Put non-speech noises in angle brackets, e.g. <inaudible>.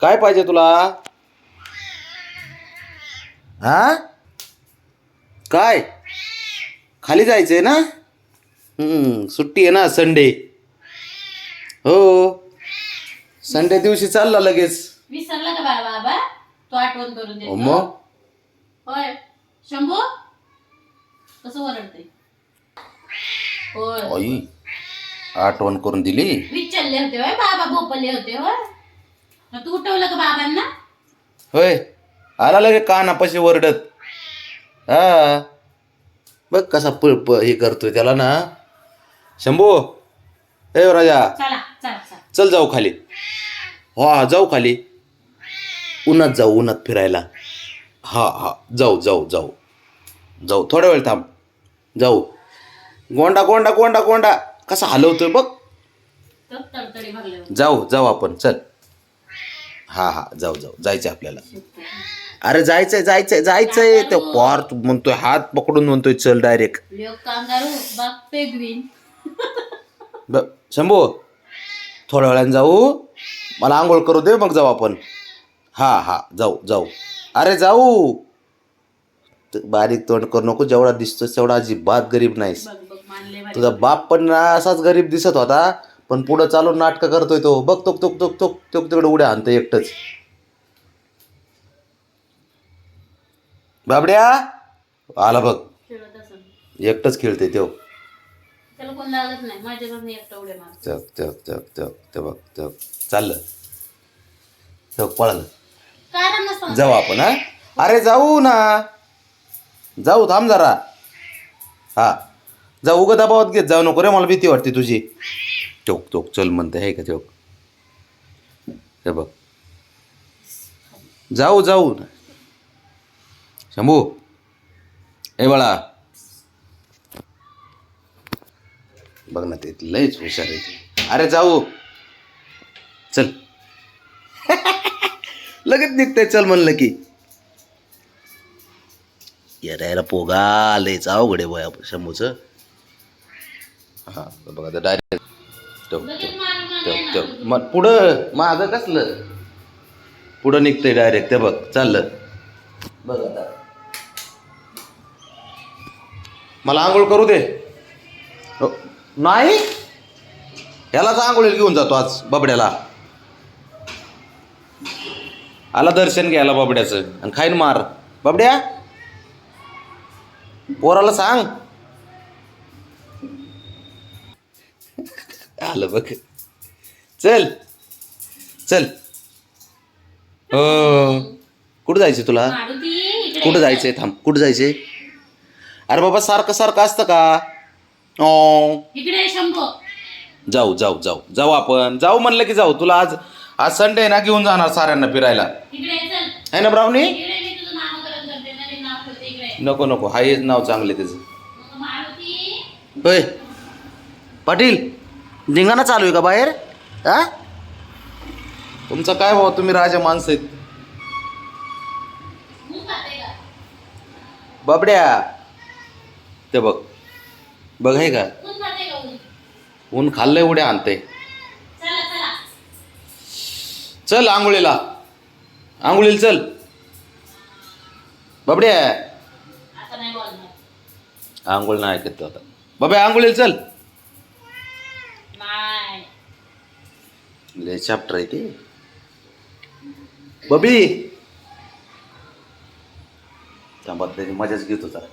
काय पाहिजे तुला? हा? काय? खाली जायचंय ना? हम्म, सुट्टी आहे ना संडे. हो. संडे दिवशी चालला लगेच. विसरला का बाळा बाबा? तो आठवण करून मग? होय. शंभू? कसं ओरडते होय. आई आठवण करून दिली? विचारले होते होय बाबा बोपले होते होय. मग तू उठवलं का बाबांना? होय. आला लगे कानापाशी वरडत हा. बघ कसा पळ प हे करतोय त्याला ना. शंभू. ए राजा. चला चला चला. चल जाऊ खाली. हा जाऊ खाली. उन्हात जाऊ उन्हात फिरायला. हा हा. जाऊ जाऊ जाऊ. जाऊ. थोडा वेळ थांब. जाऊ. गोंडा गोंडा गोंडा गोंडा. कसा हलवतोय बघ. तडतडी जाऊ जाऊ आपण. चल. हा हा जाऊ जाऊ. जायचं आपल्याला. अरे जायचंय जायचंय जायचंय. ते पार तू म्हणतोय हात पकडून म्हणतोय चल डायरेक्ट ब शंभू थोड्या वेळाने जाऊ. मला आंघोळ करू दे मग जाऊ आपण. हा हा जाऊ जाऊ. अरे जाऊ. बारीक तोंड करू नको जेवढा दिसतो तेवढा अजिबात गरीब नाहीस. तुझा बाप पण असाच गरीब दिसत होता. पण पुढं चालून नाटकं करतोय तो. बघ तो तो तो तो तो तिकडे उड्या आणतं एकटंच. बाबड्या आला बघ. एकटंच खेळते तो. चक चक चक चक ते बघ चक. चाललं. चक पळालं. जाऊ आपण हा? अरे जाऊ ना. जाऊ थांब जरा. हा. जाऊ उगा दबावात घेत जाऊ नको रे मला भीती वाटते तुझी. चौक चौक चल म्हणते आहे का चौक? हे बघ. जाऊ जाऊ. शंभू. ए बाळा. बघ ना ते लयच हुशार आहे ते. अरे जाऊ. चल. <laughs> लगेच निघतंय चल म्हणलं की. यायला पोगा लयच अवघड आहे बया शंभूचं. हा बघा आता डायरेक्ट ठेव ठेव ठेव ठेव. मग पुढं मागं कसलं? पुढं निघतंय डायरेक्ट ते बघ चाललं. बघ आता. मला आंघोळ करू दे. हो, नाही? ह्यालाच आंघोळीला घेऊन जातो आज बबड्याला. आला दर्शन घ्यायला बाबड्याचं. आणि खाईन मार. बाबड्या? पोराला सांग. आलं बघ. चल. चल. हो कुठं जायचं तुला? कुठं जायचंय? थांब कुठं जायचंय? अरे बाबा सारखं सारखं असतं का? ओ इकडे ये शंभू. जाऊ जाऊ जाऊ. जाऊ आपण. जाऊ म्हणलं की जाऊ. तुला आज आज संडे ना घेऊन जाणार साऱ्यांना फिरायला. इकडे ये, चल. आहे ना ब्राऊनी इकडे मी तुझं नामकरण करते. नवीन नाव इकडे. नको नको. हा हेच नाव चांगले त्याचं. मग मारुती. होय. पाटील. धिंगाणा चालू आहे का बाहेर? हा? तुमचं काय भाऊ तुम्ही राजा माणसं आहेत. बाबड्या. ते बघ. बघ आहे का? ऊन? खाल्लंय उड्या आणते चल आंघोळीला. आंघोळीला चल. बाबड्या. आंघोळ नाही ऐकत आता. बाबा आंघोळीला चल नाही लय चॅप्टर आहे ते. बबी! थांबा त्याची मजाच घेतो जरा.